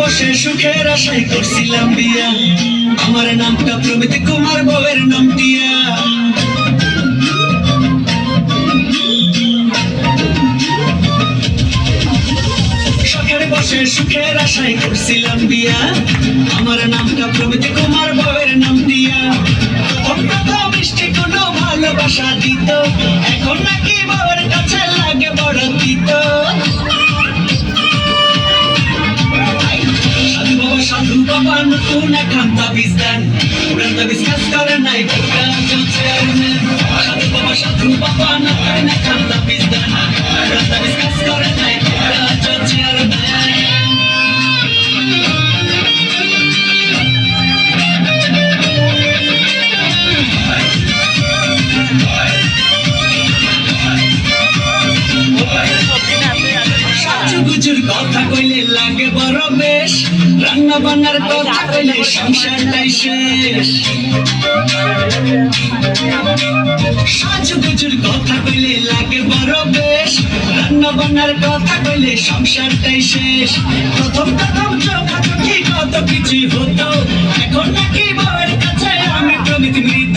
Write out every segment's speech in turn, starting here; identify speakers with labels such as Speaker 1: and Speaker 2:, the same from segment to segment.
Speaker 1: বসে সুখের আশাই করছিলাম বিয়া। আমার নামটা প্রমিত কুমার বউয়ের নাম টিয়া বসে সুখের আশাই করছিলাম বিয়া। আমার নামটা প্রমিত কুমার বউয়ের নাম প্রথম মিষ্টি কোনো ভালোবাসা দিত। এখন নাকি বউয়ের কাছে লাগে বড় দিত সাধু বাবা নতুন এখন তাবিজ দেন উড়ান তাবিজ কাজ করে নাই। সাধু বাবা সাধু বাবা, নতুন এখন তাবিজ বড় বেশ রান্না বান্নার কথা কইলে সংসারটাই শেষ। সাজুগুজুর কথা কইলে লাগে বড় বেশ রান্না বান্নার কথা কইলে সংসারটাই শেষ। প্রথম প্রথম চোখাচোখি কত কিছু হতো, এখন নাকি বউয়ের কাছে আমি প্রমিত মৃত।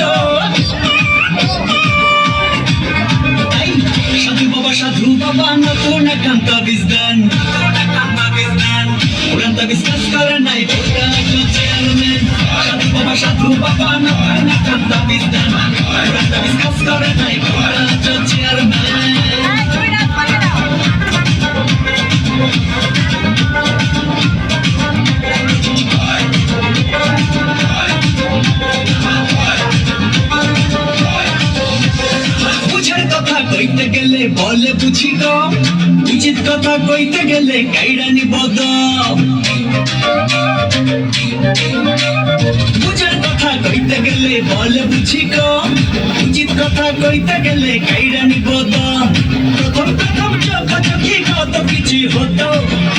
Speaker 1: সাধু বাবা সাধু বাবা, নতুন একান্ত বিজদান। করে নাই টোটা চেয়ারম্যান সাধু বাবা সাধু বাবা না কান্দা বিদ্যা তাবিজ কাজ করে নাই টোটা গেলে বলে বুঝি কম উচিত কথা কইতে গেলে কাইরানি বদম বুঝার কথা কইতে গেলে বলে বুঝি কম উচিত কথা কইতে গেলে কাইরানি বদম প্রথম প্রথম চোখাচোখি কত কিছু হতো।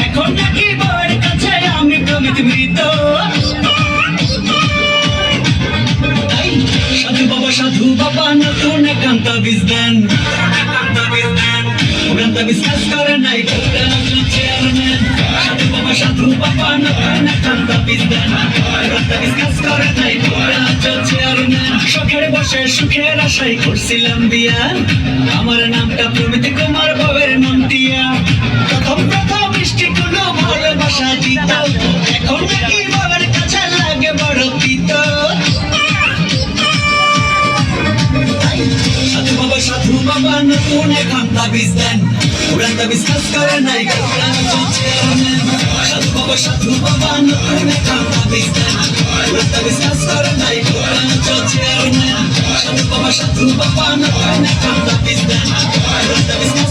Speaker 1: এখন নাকি বউয়ের কাছে আমি প্রমিত মৃত। সাধু বাবা সাধু বাবা, নতুন একান্ত বিজদান। উড়ান্ত বিশ্বাস করে নাই টোটা চেয়ারম্যান সাধু বাবা সাধু বাবা নতুন একান্ত বিজদান উড়ান্ত বিশ্বাস করে নাই টোটা চেয়ারম্যান শখের বসে, সুখের আশাই করছিলাম বিয়া। আমার নামটা প্রমিত কুমার বাবের নাম টিয়া প্রথম প্রথম মিষ্টি কোনো ভালোবাসা দিত। এখন নাকি বাবার কাছে লাগে বড় পিত সাধু বাবা সাধু বাবা, নতুন এখন তাবিজ দেন Brenda biskaska na ikara chachane Shadu baba shadu baba no kune kama biskana Brenda biskaska na ikara chachane Shadu baba shadu baba no kune kama biskana Brenda biskaska